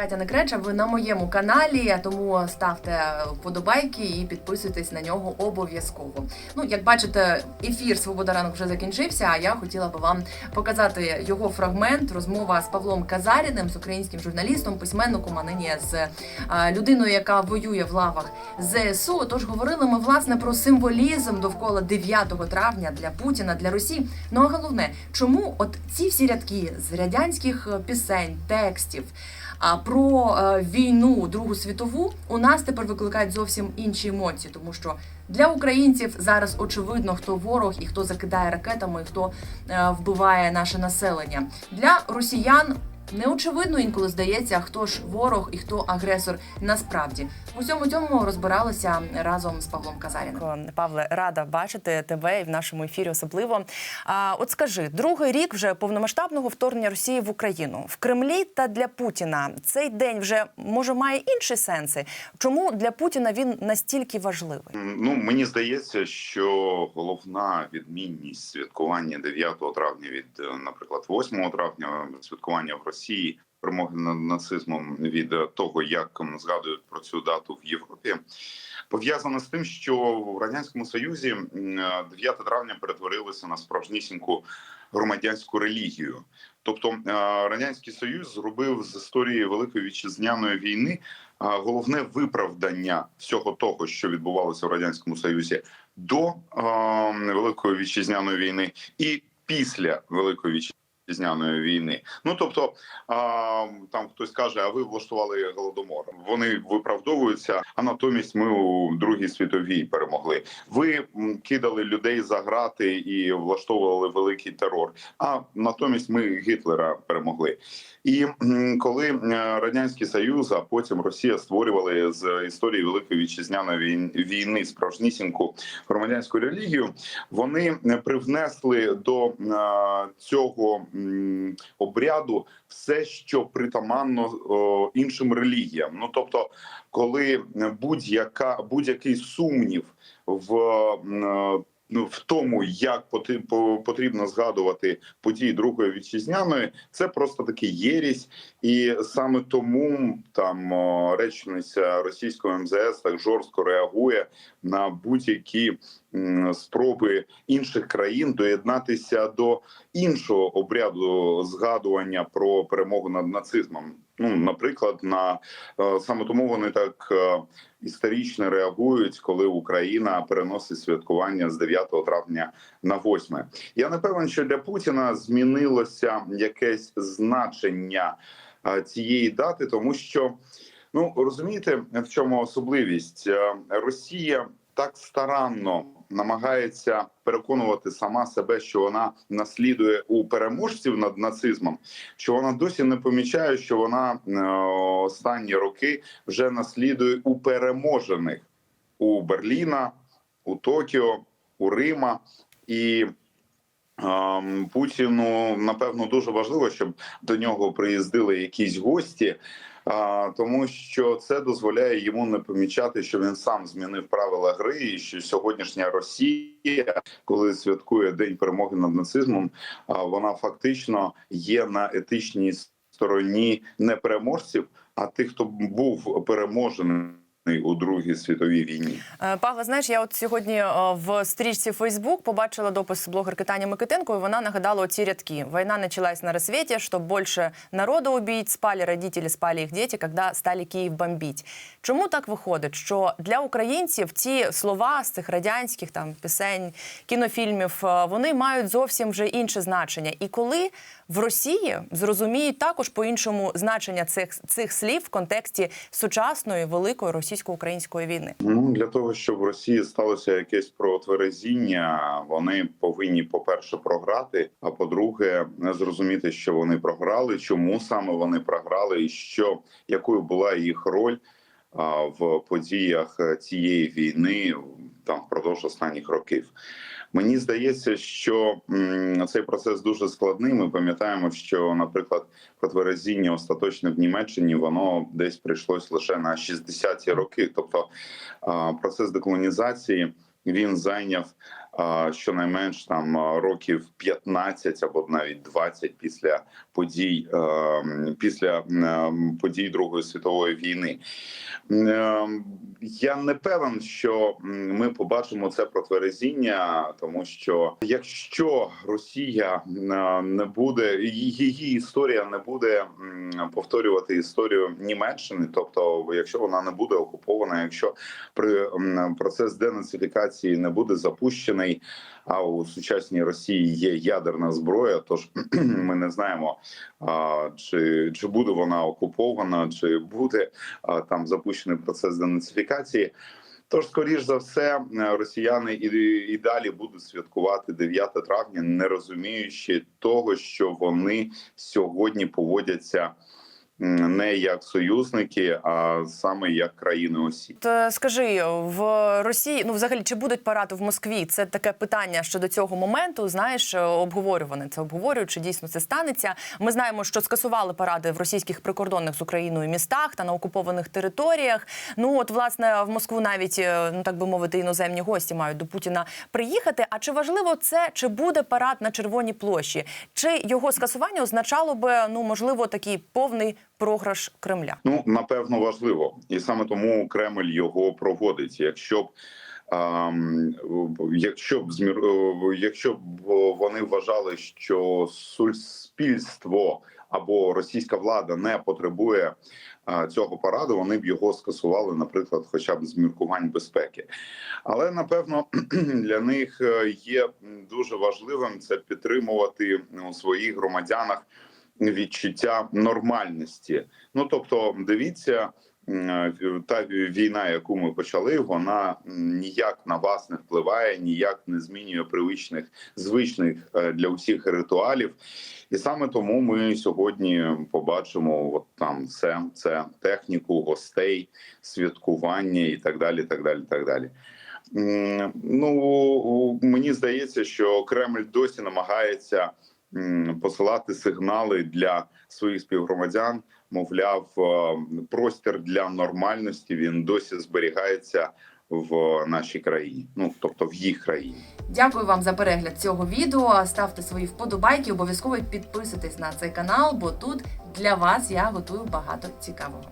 Катя Некреча, ви на моєму каналі, тому ставте вподобайки і підписуйтесь на нього обов'язково. Ну, як бачите, ефір Свобода ранок вже закінчився. А я хотіла би вам показати його фрагмент. Розмова з Павлом Казаріним, з українським журналістом, письменником, а нині з людиною, яка воює в лавах ЗСУ. Тож говорили ми власне про символізм довкола 9 травня для Путіна, для Росії. Ну а головне, чому от ці всі рядки з радянських е, пісень, текстів. А про е, війну Другу світову у нас тепер викликають зовсім інші емоції, тому що для українців зараз очевидно, хто ворог і хто закидає ракетами, і хто е, вбиває наше населення. Для росіян не очевидно інколи здається, хто ж ворог і хто агресор насправді. В усьому цьому розбиралися разом з Павлом Казаріним. Павле, рада бачити тебе і в нашому ефірі особливо. А от скажи, другий рік вже повномасштабного вторгнення Росії в Україну в Кремлі та для Путіна цей день вже може має інші сенси. Чому для Путіна він настільки важливий? Ну мені здається, що головна відмінність святкування 9 травня від, е, наприклад, 8 травня святкування в Росії перемоги над нацизмом від е, того, як згадують про цю дату в Європі, пов'язана з тим, що в радянському союзі м, е, 9 травня перетворилося на справжнісіньку громадянську релігію. Тобто е, радянський союз зробив з історії великої вітчизняної війни головне виправдання всього того, що відбувалося в радянському союзі до е, великої вітчизняної війни, і після великої вітчизняної війни. Ну тобто а, там хтось каже, а ви влаштували голодомор. Вони виправдовуються, а натомість ми у другій світовій перемогли. Ви кидали людей за грати і влаштовували великий терор. А натомість ми Гітлера перемогли. І коли е, радянський союз, а потім Росія створювали з історії великої вітчизняної війн- війни справжнісіньку громадянську релігію, вони е, привнесли до е, цього обряду все, що притаманно іншим релігіям. Ну тобто, коли будь-яка будь-який сумнів в м, ну, в тому, як потрібно згадувати події Другої вітчизняної, це просто такий єрість, і саме тому там речниця російського МЗС так жорстко реагує на будь-які спроби інших країн доєднатися до іншого обряду згадування про перемогу над нацизмом. Ну, наприклад, на е, саме тому вони так е, історично реагують, коли Україна переносить святкування з 9 травня на 8. Я не певен, що для Путіна змінилося якесь значення е, цієї дати, тому що ну розумієте, в чому особливість Росія так старанно намагається переконувати сама себе, що вона наслідує у переможців над нацизмом, що вона досі не помічає, що вона е, останні роки вже наслідує у переможених у Берліна, у Токіо, у Рима і. ем, Путіну напевно дуже важливо, щоб до нього приїздили якісь гості, тому що це дозволяє йому не помічати, що він сам змінив правила гри, і що сьогоднішня Росія, коли святкує День перемоги над нацизмом, вона фактично є на етичній стороні не переможців, а тих, хто був переможений у Другій світовій війні. Е, Павло, знаєш, я от сьогодні е, в стрічці Фейсбук побачила допис блогерки Тані Микитенко, і вона нагадала оці рядки. Війна началась на рассвете, щоб більше народу убить, спали родителі, спали їх діти, коли стали Київ бомбити. Чому так виходить, що для українців ці слова з цих радянських там пісень, кінофільмів, е, вони мають зовсім вже інше значення. І коли в Росії зрозуміють також по-іншому значення цих, цих слів в контексті сучасної великої російсько-української війни. Ну для того, щоб в Росії сталося якесь протверезіння, вони повинні, по-перше, програти. А по-друге, зрозуміти, що вони програли, чому саме вони програли, і що якою була їх роль в подіях цієї війни там впродовж останніх років. Мені здається, що цей процес дуже складний. Ми пам'ятаємо, що, наприклад, протверезіння остаточне в Німеччині воно десь прийшлось лише на 60-ті роки. Тобто процес деколонізації він зайняв щонайменш там років 15 або навіть 20 після подій е, після е, подій Другої світової війни. Е, Я не певен, що ми побачимо це протверезіння, тому що якщо Росія не буде її історія не буде повторювати історію Німеччини, тобто, якщо вона не буде окупована, якщо при процес денацифікації не буде запущений, а у сучасній Росії є ядерна зброя, тож ми не знаємо, а, чи, чи буде вона окупована, чи буде а, там запущений процес денацифікації. Тож, скоріш за все, е, росіяни і, і далі будуть святкувати 9 травня, не розуміючи того, що вони сьогодні поводяться не як союзники, а саме як країни осі. Е, скажи в Росії, ну взагалі, чи будуть паради в Москві? Це таке питання щодо цього моменту. Знаєш, е, обговорюване це обговорюють, чи дійсно це станеться. Ми знаємо, що скасували паради в російських прикордонних з Україною містах та на окупованих територіях. Ну от власне в Москву навіть е, ну так би мовити, іноземні гості мають до Путіна приїхати. А чи важливо це, чи буде парад на Червоній площі? Чи його скасування означало би ну можливо такий повний програш Кремля? Ну напевно важливо, і саме тому Кремль його проводить. Якщо б якщо б змір, е, якщо б вони вважали, що суспільство або російська влада не потребує цього параду, вони б його скасували, наприклад, хоча б з міркувань безпеки. Але напевно для них е, є дуже важливим це підтримувати у своїх громадянах відчуття нормальності. Ну тобто, дивіться, та війна, яку ми почали, вона ніяк на вас не впливає, ніяк не змінює привичних звичних е, для усіх ритуалів. І саме тому ми сьогодні побачимо от там все це техніку гостей, святкування і так далі. Так далі, так далі. Ну мені здається, що Кремль досі намагається посилати сигнали для своїх співгромадян. Мовляв, е, простір для нормальності він досі зберігається в нашій країні, ну тобто в їх країні. Дякую вам за перегляд цього відео. Ставте свої вподобайки, обов'язково підписуйтесь на цей канал, бо тут для вас я готую багато цікавого.